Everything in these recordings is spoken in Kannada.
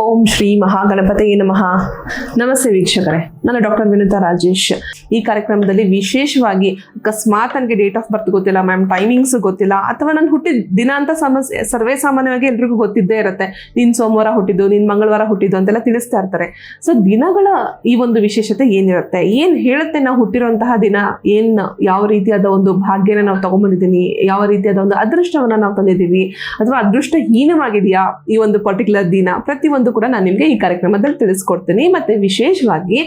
ಓಂ ಶ್ರೀ ಮಹಾಗಣಪತಿಯೇ ನಮಃ. ನಮಸ್ತೆ ವೀಕ್ಷಕರೇ ನಾನು ಡಾಕ್ಟರ್ ವಿನುತಾ ರಾಜೇಶ್. ಈ ಕಾರ್ಯಕ್ರಮದಲ್ಲಿ ವಿಶೇಷವಾಗಿ ಅಕಸ್ಮಾತ್ ನನಗೆ ಡೇಟ್ ಆಫ್ ಬರ್ತ್ ಗೊತ್ತಿಲ್ಲ ಮ್ಯಾಮ್ ಟೈಮಿಂಗ್ಸ್ ಗೊತ್ತಿಲ್ಲ, ಅಥವಾ ನಾನು ಹುಟ್ಟಿದ ದಿನ ಅಂತ ಸಮಸ್ಯೆ ಸರ್ವೇ ಸಾಮಾನ್ಯವಾಗಿ ಎಲ್ರಿಗೂ ಗೊತ್ತಿದ್ದೇ ಇರುತ್ತೆ. ನೀನ್ ಸೋಮವಾರ ಹುಟ್ಟಿದ್ದು, ನೀನ್ ಮಂಗಳವಾರ ಹುಟ್ಟಿದ್ದು ಅಂತೆಲ್ಲ ತಿಳಿಸ್ತಾ ಇರ್ತಾರೆ. ಸೊ ದಿನಗಳ ಈ ಒಂದು ವಿಶೇಷತೆ ಏನಿರುತ್ತೆ? ಏನ್ ಹೇಳುತ್ತೆ ನಾವು ಹುಟ್ಟಿರುವಂತಹ ದಿನ? ಏನ್ ಯಾವ ರೀತಿಯಾದ ಒಂದು ಭಾಗ್ಯನ ನಾವು ತಗೊಂಡ್ಬಂದಿದ್ದೀನಿ ಯಾವ ರೀತಿಯಾದ ಒಂದು ಅದೃಷ್ಟವನ್ನ ನಾವು ತಂದಿದ್ದೀವಿ ಅಥವಾ ಅದೃಷ್ಟ ಹೀನವಾಗಿದೆಯಾ ಈ ಒಂದು ಪರ್ಟಿಕ್ಯುಲರ್ ದಿನ? ಪ್ರತಿಯೊಂದು ಕೂಡ ನಾನು ನಿಮಗೆ ಈ ಕಾರ್ಯಕ್ರಮದಲ್ಲಿ ತಿಳಿಸ್ಕೊಡ್ತೀನಿ. ಮತ್ತೆ ವಿಶೇಷವಾಗಿ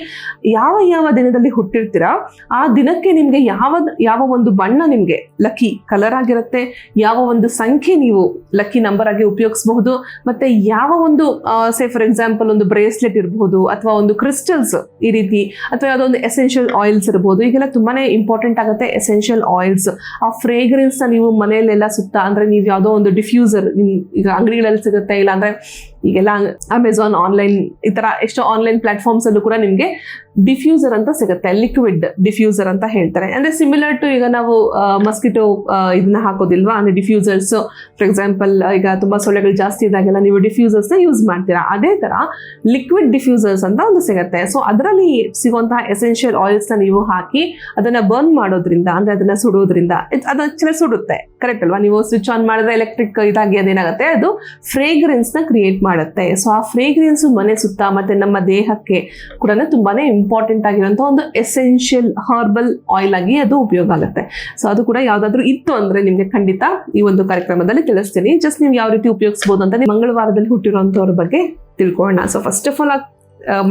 ಯಾವ ಯಾವ ದಿನದಲ್ಲಿ ಹುಟ್ಟಿರ್ತೀರಾ, ಆ ದಿನಕ್ಕೆ ನಿಮಗೆ ಯಾವ ಯಾವ ಒಂದು ಬಣ್ಣ ನಿಮಗೆ ಲಕ್ಕಿ ಕಲರ್ ಆಗಿರುತ್ತೆ, ಯಾವ ಒಂದು ಸಂಖ್ಯೆ ನೀವು ಲಕ್ಕಿ ನಂಬರ್ ಆಗಿ ಉಪಯೋಗಿಸಬಹುದು, ಮತ್ತೆ ಯಾವ ಒಂದು ಸೇ ಫಾರ್ ಎಕ್ಸಾಂಪಲ್ ಒಂದು ಬ್ರೇಸ್ಲೆಟ್ ಇರಬಹುದು ಅಥವಾ ಒಂದು ಕ್ರಿಸ್ಟಲ್ಸ್ ಈ ರೀತಿ ಅಥವಾ ಯಾವುದೋ ಒಂದು ಎಸೆನ್ಷಿಯಲ್ ಆಯಿಲ್ಸ್ ಇರಬಹುದು ಈಗೆಲ್ಲ ತುಂಬಾನೇ ಇಂಪಾರ್ಟೆಂಟ್ ಆಗುತ್ತೆ ಎಸೆನ್ಷಿಯಲ್ ಆಯಿಲ್ಸ್ ಆ ಫ್ರೇಗ್ರೆನ್ಸ್ನ ನೀವು ಮನೆಯಲ್ಲೆಲ್ಲ ಸುತ್ತ ಅಂದ್ರೆ ನೀವು ಯಾವುದೋ ಒಂದು ಡಿಫ್ಯೂಸರ್ ಈಗ ಅಂಗಡಿಗಳಲ್ಲಿ ಸಿಗುತ್ತೆ ಇಲ್ಲ ಅಂದ್ರೆ ಈಗೆಲ್ಲ ಅಮೆಝಾನ್ ಆನ್ಲೈನ್ ಈ ಥರ ಎಷ್ಟೋ ಆನ್ಲೈನ್ ಪ್ಲಾಟ್ಫಾರ್ಮ್ಸ್ ಅಲ್ಲೂ ಕೂಡ ನಿಮಗೆ ಡಿಫ್ಯೂಸರ್ ಅಂತ ಸಿಗುತ್ತೆ ಲಿಕ್ವಿಡ್ ಡಿಫ್ಯೂಸರ್ ಅಂತ ಹೇಳ್ತಾರೆ. ಅಂದರೆ ಸಿಮಿಲರ್ ಟು ಈಗ ನಾವು ಮಸ್ಕಿಟೋ ಇದನ್ನ ಹಾಕೋದಿಲ್ವಾ? ಅಂದರೆ ಡಿಫ್ಯೂಸರ್ಸ್ ಫಾರ್ ಎಕ್ಸಾಂಪಲ್ ಈಗ ತುಂಬ ಸೊಳ್ಳೆಗಳು ಜಾಸ್ತಿ ಇದಾಗೆಲ್ಲ ನೀವು ಡಿಫ್ಯೂಸರ್ಸ್ನ ಯೂಸ್ ಮಾಡ್ತೀರಾ? ಅದೇ ತರ ಲಿಕ್ವಿಡ್ ಡಿಫ್ಯೂಸರ್ಸ್ ಅಂತ ಒಂದು ಸಿಗುತ್ತೆ. ಸೊ ಅದರಲ್ಲಿ ಸಿಗುವಂತಹ ಎಸೆನ್ಷಿಯಲ್ ಆಯಿಲ್ಸ್ನ ನೀವು ಹಾಕಿ ಅದನ್ನು ಬರ್ನ್ ಮಾಡೋದ್ರಿಂದ, ಅಂದರೆ ಅದನ್ನು ಸುಡೋದ್ರಿಂದ ಅದು ಚೆನ್ನಾಗಿ ಸುಡುತ್ತೆ. ಕರೆಕ್ಟ್ ಅಲ್ವಾ? ನೀವು ಸ್ವಿಚ್ ಆನ್ ಮಾಡಿದ್ರೆ ಎಲೆಕ್ಟ್ರಿಕ್ ಇದಾಗಿ ಅದೇನಾಗುತ್ತೆ? ಅದು ಫ್ರೇಗ್ರೆನ್ಸ್ನ ಕ್ರಿಯೇಟ್ ಮಾಡುತ್ತೆ. ಸೊ ಆ ಫ್ರೇಗ್ರೆನ್ಸ್ ಮನೆ ಸುತ್ತ ಮತ್ತೆ ನಮ್ಮ ದೇಹಕ್ಕೆ ಕೂಡ ತುಂಬಾನೇ ಇಂಪಾರ್ಟೆಂಟ್ ಆಗಿರುವಂತಹ ಒಂದು ಎಸೆನ್ಷಿಯಲ್ ಹರ್ಬಲ್ ಆಯಿಲ್ ಆಗಿ ಅದು ಉಪಯೋಗ ಆಗುತ್ತೆ. ಸೊ ಅದು ಕೂಡ ಯಾವ್ದಾದ್ರು ಇತ್ತು ಅಂದ್ರೆ ನಿಮ್ಗೆ ಖಂಡಿತ ಈ ಒಂದು ಕಾರ್ಯಕ್ರಮದಲ್ಲಿ ತಿಳಿಸ್ತೀನಿ. ಜಸ್ಟ್ ನೀವು ಯಾವ ರೀತಿ ಉಪಯೋಗಿಸಬಹುದು ಅಂತ ಮಂಗಳವಾರದಲ್ಲಿ ಹುಟ್ಟಿರುವಂತವ್ರ ಬಗ್ಗೆ ತಿಳ್ಕೊಳ್ಳೋಣ. ಸೊ ಫಸ್ಟ್ ಆಫ್ ಆಲ್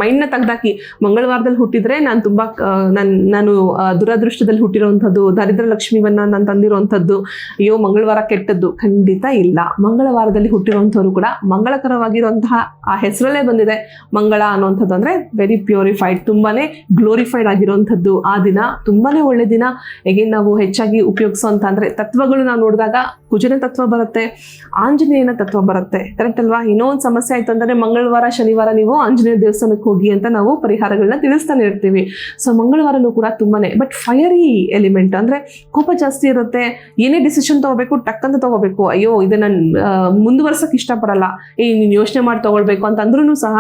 ಮೈಂಡ್ನ ತೆಗ್ದಾಕಿ, ಮಂಗಳವಾರದಲ್ಲಿ ಹುಟ್ಟಿದ್ರೆ ನಾನು ತುಂಬಾ ನಾನು ನಾನು ದುರದೃಷ್ಟದಲ್ಲಿ ಹುಟ್ಟಿರುವಂಥದ್ದು, ದರಿದ್ರ ಲಕ್ಷ್ಮಿವನ್ನ ನಾನು ತಂದಿರುವಂಥದ್ದು, ಅಯ್ಯೋ, ಮಂಗಳವಾರ ಕೆಟ್ಟದ್ದು ಖಂಡಿತ ಇಲ್ಲ. ಮಂಗಳವಾರದಲ್ಲಿ ಹುಟ್ಟಿರುವಂಥವ್ರು ಕೂಡ ಮಂಗಳಕರವಾಗಿರುವಂತಹ ಆ ಹೆಸರಲ್ಲೇ ಬಂದಿದೆ. ಮಂಗಳ ಅನ್ನುವಂಥದ್ದು ಅಂದ್ರೆ ವೆರಿ ಪ್ಯೂರಿಫೈಡ್ ತುಂಬಾನೇ ಗ್ಲೋರಿಫೈಡ್ ಆಗಿರುವಂಥದ್ದು ಆ ದಿನ. ತುಂಬಾನೇ ಒಳ್ಳೆ ದಿನ. ಎಗೇನ್ ನಾವು ಹೆಚ್ಚಾಗಿ ಉಪಯೋಗಿಸುವಂತ ಅಂದ್ರೆ ತತ್ವಗಳು ನಾವು ನೋಡಿದಾಗ ಕುಜನ ತತ್ವ ಬರುತ್ತೆ, ಆಂಜನೇಯನ ತತ್ವ ಬರುತ್ತೆ. ಕರೆಕ್ಟ್ ಅಲ್ವಾ? ಇನ್ನೊಂದು ಸಮಸ್ಯೆ ಆಯ್ತು ಅಂದ್ರೆ ಮಂಗಳವಾರ, ಶನಿವಾರ ನೀವು ಆಂಜನೇಯ ದೇವಸ್ಥಾನಕ್ಕೆ ಹೋಗಿ ಅಂತ ನಾವು ಪರಿಹಾರಗಳನ್ನ ತಿಳಿಸ್ತಾನೆ ಇರ್ತೀವಿ. ಸೊ ಮಂಗಳವಾರನೂ ಕೂಡ ತುಂಬಾನೇ ಬಟ್ ಫೈರಿ ಎಲಿಮೆಂಟ್ ಅಂದ್ರೆ ಕೋಪ ಜಾಸ್ತಿ ಇರುತ್ತೆ, ಏನೇ ಡಿಸಿಷನ್ ತಗೋಬೇಕು ಟಕ್ ಅಂತ ತಗೋಬೇಕು. ಅಯ್ಯೋ, ಇದನ್ನ ಮುಂದುವರ್ಸಕ್ ಇಷ್ಟಪಡಲ್ಲ. ಏ, ನೀನ್ ಯೋಚನೆ ಮಾಡಿ ತಗೊಳ್ಬೇಕು ಅಂತ ಅಂದ್ರೂ ಸಹ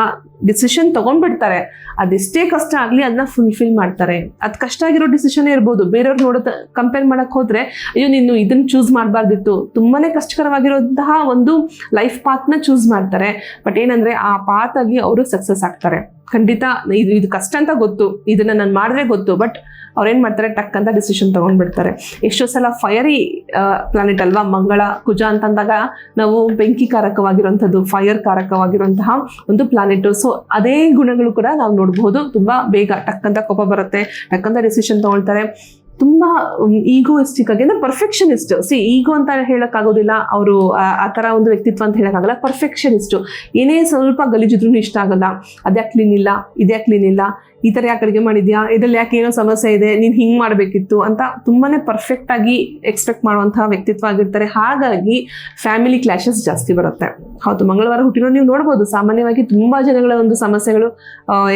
ಡಿಸಿಷನ್ ತಗೊಂಡ್ಬಿಡ್ತಾರೆ. ಅದೆಷ್ಟೇ ಕಷ್ಟ ಆಗಲಿ ಅದನ್ನ ಫುಲ್ಫಿಲ್ ಮಾಡ್ತಾರೆ. ಅದು ಕಷ್ಟ ಆಗಿರೋ ಡಿಸಿಷನ್ ಇರ್ಬೋದು. ಬೇರೆಯವ್ರು ನೋಡೋದ ಕಂಪೇರ್ ಮಾಡಕ್ ಹೋದ್ರೆ, ಅಯ್ಯೋ ನೀನು ಇದನ್ನ ಚೂಸ್ ಮಾಡಬಾರ್ದಿತ್ತು. ತುಂಬಾನೇ ಕಷ್ಟಕರವಾಗಿರೋಂತಹ ಒಂದು ಲೈಫ್ ಪಾತ್ನ ಚೂಸ್ ಮಾಡ್ತಾರೆ. ಬಟ್ ಏನಂದ್ರೆ ಆ ಪಾತ್ ಆಗಿ ಅವರು ಸಕ್ಸಸ್ ಆಗ್ತಾರೆ. ಖಂಡಿತ ಇದು ಇದು ಕಷ್ಟ ಅಂತ ಗೊತ್ತು. ಇದನ್ನ ನಾನು ಮಾಡಿದ್ರೆ ಗೊತ್ತು. ಬಟ್ ಅವ್ರೇನ್ ಮಾಡ್ತಾರೆ? ಟಕ್ ಅಂತ ಡಿಸಿಷನ್ ತಗೊಂಡ್ಬಿಡ್ತಾರೆ. ಎಷ್ಟೋ ಸಲ ಫೈರಿ ಪ್ಲಾನೆಟ್ ಅಲ್ವಾ? ಮಂಗಳ, ಕುಜ ಅಂತಂದಾಗ ನಾವು ಬೆಂಕಿ ಕಾರಕವಾಗಿರುವಂಥದ್ದು ಫೈರ್ ಕಾರಕವಾಗಿರುವಂತಹ ಒಂದು ಪ್ಲಾನೆಟ್ ಸೊ ಅದೇ ಗುಣಗಳು ಕೂಡ ನಾವು ನೋಡಬಹುದು. ತುಂಬಾ ಬೇಗ ಟಕ್ ಅಂತ ಕೋಪ ಬರುತ್ತೆ. ಟಕ್ ಅಂತ ಡಿಸಿಷನ್ ತಗೊಳ್ತಾರೆ. ತುಂಬಾ ಈಗೋಯಿಸ್ಟಿಕ್ ಆಗಿ, ಅಂದ್ರೆ ಪರ್ಫೆಕ್ಷನಿಸ್ಟ್ ಸಿ ಈಗೋ ಅಂತ ಹೇಳಕ್ ಆಗೋದಿಲ್ಲ ಅವರು, ಆ ತರ ಒಂದು ವ್ಯಕ್ತಿತ್ವ ಅಂತ ಹೇಳಕ್ಕಾಗಲ್ಲ ಪರ್ಫೆಕ್ಷನಿಸ್ಟ್ ಏನೇ ಸ್ವಲ್ಪ ಗಲೀಜಿದ್ರು ಇಷ್ಟ ಆಗಲ್ಲ. ಅದ್ಯಾಕ್ ಕ್ಲೀನ್ ಇಲ್ಲ, ಇದ್ಯಾಕ್ ಕ್ಲೀನ್ ಇಲ್ಲ? ಈ ಥರ ಯಾಕೆ ಅಡುಗೆ ಮಾಡಿದ್ಯಾ? ಇದ್ರಲ್ಲಿ ಯಾಕೆ ಏನೋ ಸಮಸ್ಯೆ ಇದೆ? ನೀನು ಹಿಂಗೆ ಮಾಡಬೇಕಿತ್ತು ಅಂತ ತುಂಬಾನೇ ಪರ್ಫೆಕ್ಟ್ ಆಗಿ ಎಕ್ಸ್ಪೆಕ್ಟ್ ಮಾಡುವಂತಹ ವ್ಯಕ್ತಿತ್ವ ಆಗಿರ್ತಾರೆ. ಹಾಗಾಗಿ ಫ್ಯಾಮಿಲಿ ಕ್ಲಾಶಸ್ ಜಾಸ್ತಿ ಬರುತ್ತೆ. ಹೌದು, ಮಂಗಳವಾರ ಹುಟ್ಟಿರೋ ನೀವು ನೋಡ್ಬೋದು. ಸಾಮಾನ್ಯವಾಗಿ ತುಂಬಾ ಜನಗಳ ಒಂದು ಸಮಸ್ಯೆಗಳು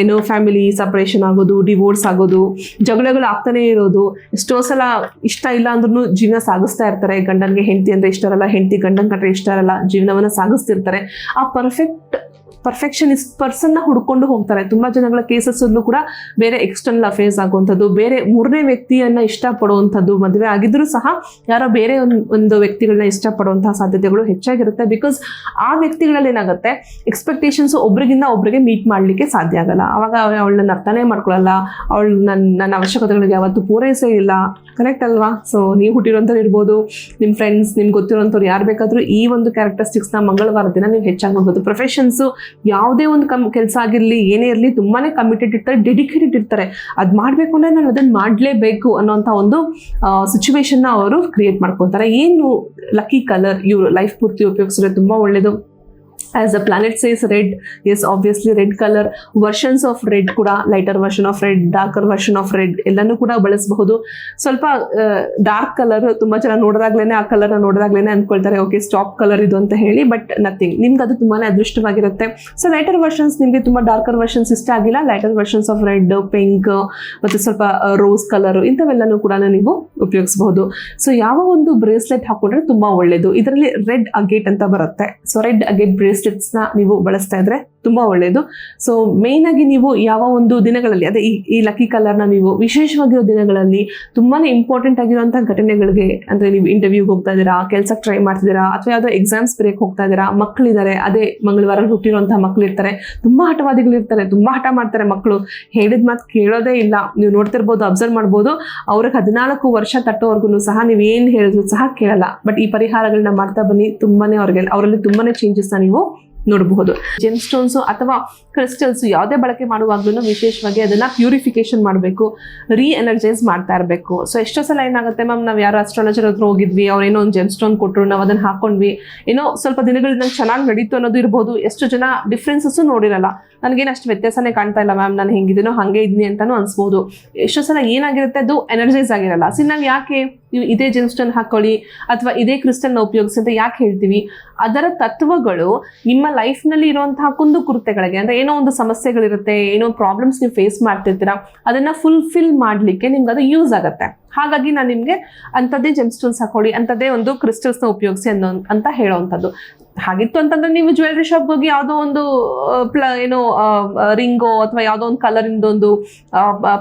ಏನು ಫ್ಯಾಮಿಲಿ ಸಪರೇಷನ್ ಆಗೋದು ಡಿವೋರ್ಸ್ ಆಗೋದು, ಜಗಳಗಳು ಆಗ್ತಾನೆ ಇರೋದು. ಎಷ್ಟೋ ಸಲ ಇಷ್ಟ ಇಲ್ಲ ಅಂದ್ರೂ ಜೀವನ ಸಾಗಿಸ್ತಾ ಇರ್ತಾರೆ. ಗಂಡನಿಗೆ ಹೆಂಡತಿ ಅಂದ್ರೆ ಇಷ್ಟ ಇರಲ್ಲ, ಹೆಂಡತಿ ಗಂಡನ ಕಂಡ್ರೆ ಇಷ್ಟ ಇರಲ್ಲ, ಜೀವನವನ್ನ ಸಾಗಿಸ್ತಿರ್ತಾರೆ. ಆ ಪರ್ಫೆಕ್ಟ್ ಪರ್ಫೆಕ್ಷನಿಸ್ಟ್ ಪರ್ಸನ್ನ ಹುಡ್ಕೊಂಡು ಹೋಗ್ತಾರೆ. ತುಂಬಾ ಜನಗಳ ಕೇಸಸ್ಸಲ್ಲೂ ಕೂಡ ಬೇರೆ ಎಕ್ಸ್ಟರ್ನಲ್ ಅಫೇರ್ಸ್ ಆಗುವಂಥದ್ದು, ಬೇರೆ ಮೂರನೇ ವ್ಯಕ್ತಿಯನ್ನ ಇಷ್ಟಪಡುವಂಥದ್ದು, ಮದುವೆ ಆಗಿದ್ರೂ ಸಹ ಯಾರೋ ಬೇರೆ ಒಂದು ವ್ಯಕ್ತಿಗಳನ್ನ ಇಷ್ಟಪಡುವಂತಹ ಸಾಧ್ಯತೆಗಳು ಹೆಚ್ಚಾಗಿರುತ್ತೆ. ಬಿಕಾಸ್ ಆ ವ್ಯಕ್ತಿಗಳಲ್ಲಿ ಏನಾಗುತ್ತೆ? ಎಕ್ಸ್ಪೆಕ್ಟೇಷನ್ಸ್ ಒಬ್ಬರಿಗಿಂತ ಒಬ್ರಿಗೆ ಮೀಟ್ ಮಾಡ್ಲಿಕ್ಕೆ ಸಾಧ್ಯ ಆಗಲ್ಲ. ಅವಾಗ ಅವಳನ್ನ ಅರ್ಥನೇ ಮಾಡ್ಕೊಳ್ಳಲ್ಲ ಅವಳು ನನ್ನ ನನ್ನ ಅವಶ್ಯಕತೆಗಳಿಗೆ ಯಾವತ್ತು ಪೂರೈಸೇ ಇಲ್ಲ. ಕರೆಕ್ಟ್ ಅಲ್ವಾ? ಸೊ ನೀವು ಹುಟ್ಟಿರೋಂಥವ್ರು ಇರ್ಬೋದು ನಿಮ್ಮ ಫ್ರೆಂಡ್ಸ್ ನಿಮ್ಗೆ ಗೊತ್ತಿರೋಂಥವ್ರು ಯಾರು ಬೇಕಾದರೂ ಈ ಒಂದು ಕ್ಯಾರೆಕ್ಟರಿಸ್ಟಿಕ್ಸ್ನ ಮಂಗಳವಾರ ದಿನ ನೀವು ಹೆಚ್ಚಾಗಿ ನೋಡ್ಬೋದು. ಪ್ರೊಫೆಷನ್ಸು ಯಾವುದೇ ಒಂದು ಕಮ್, ಕೆಲಸ ಆಗಿರಲಿ, ಏನೇ ಇರಲಿ ತುಂಬಾ ಕಮಿಟೆಡ್ ಇರ್ತಾರೆ ಡೆಡಿಕೇಟೆಡ್ ಇರ್ತಾರೆ. ಅದು ಮಾಡಬೇಕು ಅಂದರೆ ನಾನು ಅದನ್ನು ಮಾಡಲೇಬೇಕು ಅನ್ನೋಂಥ ಒಂದು ಸಿಚುವೇಶನ್ನ ಅವರು ಕ್ರಿಯೇಟ್ ಮಾಡ್ಕೊತಾರೆ ಏನು ಲಕ್ಕಿ ಕಲರ್ ಇವರು ಲೈಫ್ ಪೂರ್ತಿ ಉಪಯೋಗಿಸಿದ್ರೆ ತುಂಬ ಒಳ್ಳೇದು. As the planet says red is obviously red colour versions of red ಕೂಡ lighter version of red darker version of red ಎಲ್ಲನೂ ಕೂಡ ಬಳಸಬಹುದು. ಸ್ವಲ್ಪ ಡಾರ್ಕ್ ಕಲರ್ ತುಂಬಾ ಜನ ನೋಡಿದಾಗ್ಲೇನೆ ಆ ಕಲರ್ನ ನೋಡಿದಾಗ್ಲೇನೆ ಅಂದ್ಕೊಳ್ತಾರೆ. ಓಕೆ ಸ್ಟಾಪ್ ಕಲರ್ ಇದು ಅಂತ ಹೇಳಿ ಬಟ್ ನಥಿಂಗ್ ನಿಮ್ಗೆ ಅದು ತುಂಬಾನೇ ಅದೃಷ್ಟವಾಗಿರುತ್ತೆ. ಸೊ ಲೈಟರ್ ವರ್ಷನ್ಸ್ ನಿಮಗೆ ತುಂಬಾ ಡಾರ್ಕರ್ ವರ್ಷನ್ಸ್ ಇಷ್ಟ ಆಗಿಲ್ಲ. Lighter versions of red pink ಮತ್ತೆ ಸ್ವಲ್ಪ ರೋಸ್ ಕಲರ್ ಇಂಥವೆಲ್ಲನೂ ಕೂಡ ನೀವು ಉಪಯೋಗಿಸಬಹುದು. ಸೊ ಯಾವ ಒಂದು ಬ್ರೇಸ್ಲೆಟ್ ಹಾಕೊಂಡ್ರೆ ತುಂಬಾ ಒಳ್ಳೇದು. ಇದರಲ್ಲಿ ರೆಡ್ ಅಗೇಟ್ ಅಂತ ಬರುತ್ತೆ. ಸೊ ರೆಡ್ ಅಗೇಟ್ ಬ್ರೇಸ್ಲೆಟ್ಸ್ ನ ನೀವು ಬಳಸ್ತಾ ಇದ್ರೆ ತುಂಬ ಒಳ್ಳೆಯದು ಸೊ ಮೇಯ್ನ್ ಆಗಿ ನೀವು ಯಾವ ಒಂದು ದಿನಗಳಲ್ಲಿ, ಅದೇ ಈ ಲಕ್ಕಿ ಕಲರ್ನ ನೀವು ವಿಶೇಷವಾಗಿರೋ ದಿನಗಳಲ್ಲಿ ತುಂಬಾನೇ ಇಂಪಾರ್ಟೆಂಟ್ ಆಗಿರುವಂತಹ ಘಟನೆಗಳಿಗೆ, ಅಂದ್ರೆ ನೀವು ಇಂಟರ್ವ್ಯೂಗೆ ಹೋಗ್ತಾ ಇದ್ದೀರಾ, ಕೆಲ್ಸಕ್ಕೆ ಟ್ರೈ ಮಾಡ್ತಿದ್ದೀರಾ, ಅಥವಾ ಯಾವುದೋ ಎಕ್ಸಾಮ್ಸ್ ಬ್ರೇಕ್ ಹೋಗ್ತಾ ಇದ್ದೀರಾ ಮಕ್ಕಳಿದ್ದಾರೆ ಅದೇ ಮಂಗಳವಾರ ಹುಟ್ಟಿರುವಂತಹ ಮಕ್ಕಳು ಇರ್ತಾರೆ, ತುಂಬಾ ಹಠವಾದಿಗಳು ಇರ್ತಾರೆ, ತುಂಬಾ ಹಠ ಮಾಡ್ತಾರೆ ಮಕ್ಕಳು ಹೇಳಿದ ಮಾತು ಕೇಳೋದೇ ಇಲ್ಲ. ನೀವು ನೋಡ್ತಿರ್ಬೋದು ಅಬ್ಸರ್ವ್ ಮಾಡ್ಬೋದು. ಅವ್ರಿಗೆ ಹದಿನಾಲ್ಕು ವರ್ಷ ತಟ್ಟೋವರೆಗೂ ಸಹ ನೀವು ಏನು ಹೇಳಿದ್ರು ಸಹ ಕೇಳಲ್ಲ. ಬಟ್ ಈ ಪರಿಹಾರಗಳನ್ನ ಮಾಡ್ತಾ ಬನ್ನಿ, ತುಂಬಾನೇ ಅವ್ರಿಗೆ, ಅವರಲ್ಲಿ ತುಂಬಾನೇ ಚೇಂಜಸ್ನ ನೀವು ನೋಡಬಹುದು. ಜೆಮ್ ಸ್ಟೋನ್ಸ್ ಅಥವಾ ಕ್ರಿಸ್ಟಲ್ಸ್ ಯಾವುದೇ ಬಳಕೆ ಮಾಡುವಾಗ್ಲೂ ವಿಶೇಷವಾಗಿ ಅದನ್ನ ಪ್ಯೂರಿಫಿಕೇಶನ್ ಮಾಡಬೇಕು ರೀ ಎನರ್ಜೈಸ್ ಮಾಡ್ತಾ ಇರಬೇಕು. ಸೊ ಎಷ್ಟೋ ಸಲ ಏನಾಗುತ್ತೆ ಮ್ಯಾಮ್ ನಾವು ಯಾರು ಅಸ್ಟ್ರಾಲಜರ್ ಹತ್ರ ಹೋಗಿದ್ವಿ, ಅವ್ರು ಒಂದು ಜೆಮ್ ಸ್ಟೋನ್ ಕೊಟ್ಟರು ನಾವು ಅದನ್ನ ಹಾಕೊಂಡ್ವಿ. ಏನೋ ಸ್ವಲ್ಪ ದಿನಗಳಿಂದ ಚೆನ್ನಾಗಿ ನಡೀತು ಅನ್ನೋದು ಇರ್ಬೋದು, ಎಷ್ಟು ಜನ ಡಿಫ್ರೆನ್ಸಸ್ ನೋಡಿರಲ್ಲ. ನನಗೇನು ಅಷ್ಟು ವ್ಯತ್ಯಾಸನೇ ಕಾಣ್ತಾ ಇಲ್ಲ ಮ್ಯಾಮ್ ನಾನು ಹೆಂಗಿದ್ದೀನೋ ಹಾಗೆ ಇದ್ದೀನಿ ಅಂತಾನು ಅನ್ಸ್ಬೋದು. ಎಷ್ಟೋ ಸಲ ಏನಾಗಿರುತ್ತೆ ಅದು ಎನರ್ಜೈಸ್ ಆಗಿರಲ್ಲ. ಸೊ ನಾವು ಯಾಕೆ ನೀವು ಇದೇ ಜೆಮ್ಸ್ಟೋನ್ ಹಾಕೊಳ್ಳಿ ಅಥವಾ ಇದೇ ಕ್ರಿಸ್ಟಲ್ನ ಉಪಯೋಗಿಸಿ ಅಂತ ಯಾಕೆ ಹೇಳ್ತೀವಿ? ಅದರ ತತ್ವಗಳು ನಿಮ್ಮ ಲೈಫ್ನಲ್ಲಿ ಇರುವಂತಹ ಕುಂದು ಕುರುತೆಗಳಿಗೆ ಅಂದ್ರೆ ಏನೋ ಒಂದು ಸಮಸ್ಯೆಗಳಿರುತ್ತೆ, ಏನೋ ಪ್ರಾಬ್ಲಮ್ಸ್ ನೀವು ಫೇಸ್ ಮಾಡ್ತಿರ್ತೀರಾ, ಅದನ್ನ ಫುಲ್ಫಿಲ್ ಮಾಡಲಿಕ್ಕೆ ನಿಮ್ಗೆ ಅದು ಯೂಸ್ ಆಗುತ್ತೆ. ಹಾಗಾಗಿ ನಾನು ನಿಮಗೆ ಅಂಥದ್ದೇ ಜೆಮ್ಸ್ಟೋನ್ಸ್ ಹಾಕೊಳ್ಳಿ, ಅಂಥದ್ದೇ ಒಂದು ಕ್ರಿಸ್ಟಲ್ಸ್ನ ಉಪಯೋಗಿಸಿ ಅನ್ನೋ ಅಂತ ಹೇಳೋವಂಥದ್ದು. ಹಾಗಿತ್ತು ಅಂತಂದ್ರೆ ನೀವು ಜ್ಯುವೆಲ್ರಿ ಶಾಪ್ ಹೋಗಿ ಯಾವುದೋ ಒಂದು ಪ್ಲ ಏನೋ ರಿಂಗೋ ಅಥವಾ ಯಾವುದೋ ಒಂದು ಕಲರಿಂದ ಒಂದು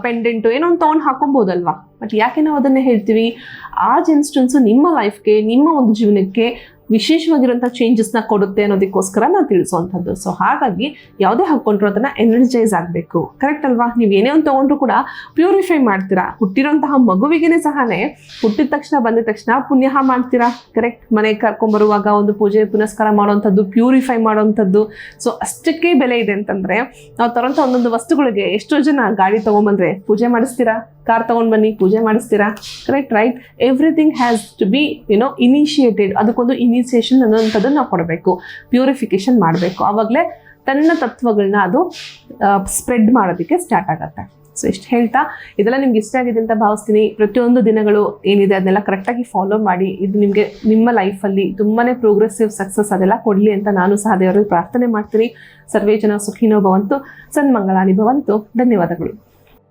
ಪೆಂಡೆಂಟು ಏನೋ ಒಂದು ತೊಗೊಂಡು ಹಾಕೊಬೋದಲ್ವಾ? ಬಟ್ ಯಾಕೆ ನಾವು ಅದನ್ನೇ ಹೇಳ್ತೀವಿ? ಆ ಜೆಮ್ಸ್ಟೋನ್ಸು ನಿಮ್ಮ ಲೈಫ್ಗೆ ನಿಮ್ಮ ಒಂದು ಜೀವನಕ್ಕೆ ವಿಶೇಷವಾಗಿರುವಂಥ ಚೇಂಜಸ್ನ ಕೊಡುತ್ತೆ ಅನ್ನೋದಕ್ಕೋಸ್ಕರ ನಾವು ತಿಳಿಸುವಂಥದ್ದು ಸೊ ಹಾಗಾಗಿ ಯಾವುದೇ ಹಾಕ್ಕೊಂಡ್ರು ಅದನ್ನು ಎನರ್ಜೈಸ್ ಆಗಬೇಕು. ಕರೆಕ್ಟ್ ಅಲ್ವಾ? ನೀವು ಏನೇ ಒಂದು ತೊಗೊಂಡ್ರು ಕೂಡ ಪ್ಯೂರಿಫೈ ಮಾಡ್ತೀರಾ? ಹುಟ್ಟಿರೋಂತಹ ಮಗುವಿಗೆ ಸಹನೆ ಹುಟ್ಟಿದ ತಕ್ಷಣ, ಬಂದ ತಕ್ಷಣ ಪುಣ್ಯ ಮಾಡ್ತೀರಾ? ಕರೆಕ್ಟ್ ಮನೆಗೆ ಕರ್ಕೊಂಬರುವಾಗ ಒಂದು ಪೂಜೆ ಪುನಸ್ಕಾರ ಮಾಡುವಂಥದ್ದು ಪ್ಯೂರಿಫೈ ಮಾಡುವಂಥದ್ದು. ಸೊ ಅಷ್ಟಕ್ಕೆ ಬೆಲೆ ಇದೆ ಅಂತಂದ್ರೆ ನಾವು ತರೋಂಥ ಒಂದೊಂದು ವಸ್ತುಗಳಿಗೆ ಎಷ್ಟೋ ಜನ ಗಾಡಿ ತೊಗೊಂಬಂದ್ರೆ ಪೂಜೆ ಮಾಡಿಸ್ತೀರಾ? ಕಾರ್ ತೊಗೊಂಡು ಬನ್ನಿ, ಪೂಜೆ ಮಾಡಿಸ್ತೀರಾ? Correct right everything has to be you know initiated ಅದಕ್ಕೊಂದು ಇನಿಷಿಯೇಷನ್ ಅನ್ನೋಂಥದ್ದನ್ನು ನಾವು ಕೊಡಬೇಕು ಪ್ಯೂರಿಫಿಕೇಶನ್ ಮಾಡಬೇಕು. ಆವಾಗಲೇ ತನ್ನ ತತ್ವಗಳನ್ನ ಅದು ಸ್ಪ್ರೆಡ್ ಮಾಡೋದಕ್ಕೆ ಸ್ಟಾರ್ಟ್ ಆಗುತ್ತೆ. ಸೊ ಇಷ್ಟು ಹೇಳ್ತಾ, ಇದೆಲ್ಲ ನಿಮ್ಗೆ ಇಷ್ಟ ಆಗಿದೆ ಅಂತ ಭಾವಿಸ್ತೀನಿ. ಪ್ರತಿಯೊಂದು ದಿನಗಳು ಏನಿದೆ ಅದನ್ನೆಲ್ಲ ಕರೆಕ್ಟಾಗಿ ಫಾಲೋ ಮಾಡಿ. ಇದು ನಿಮಗೆ, ನಿಮ್ಮ ಲೈಫಲ್ಲಿ ತುಂಬಾ ಪ್ರೋಗ್ರೆಸಿವ್ ಸಕ್ಸಸ್ ಅದೆಲ್ಲ ಕೊಡಲಿ ಅಂತ ನಾನು ಸಹ ದೇವರಲ್ಲಿ ಪ್ರಾರ್ಥನೆ ಮಾಡ್ತೀನಿ. ಸರ್ವೇ ಜನ ಸುಖಿನೋ ಭವಂತು, ಸನ್ಮಂಗಳಾನಿ ಭವಂತು. ಧನ್ಯವಾದಗಳು.